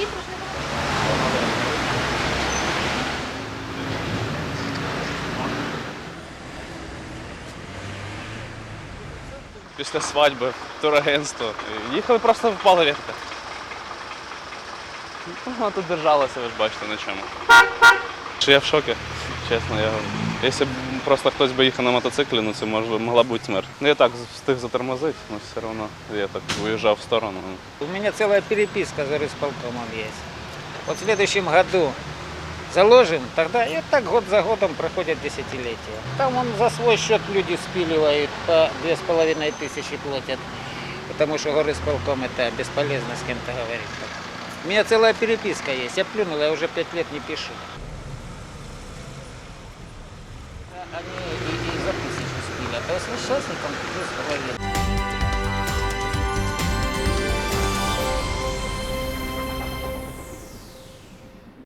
вітру ж немає. Після свадьби, в турагентство. Їхали просто в палеріхтах. Погано ну, тут держалася, ви ж бачите на чому. Чи я в шокі? Чесно, я Якщо б просто хтось би їхав на мотоциклі, ну це може, могла бути смерть. Ну я так встиг затормозити, але все одно я так виїжджав в сторону. У меня целая переписка за рысполкомом есть. Вот в следующем году заложим, тогда и так год за годом проходят десятилетия. Там он за свой счет люди спиливают, по две с половиной тысячи платят, потому что горисполком это бесполезно с кем-то говорить. У меня целая переписка есть, я плюнул, я уже пять лет не пишу. Они и, и за тысячу спилят, а сейчас несчастником две с половиной.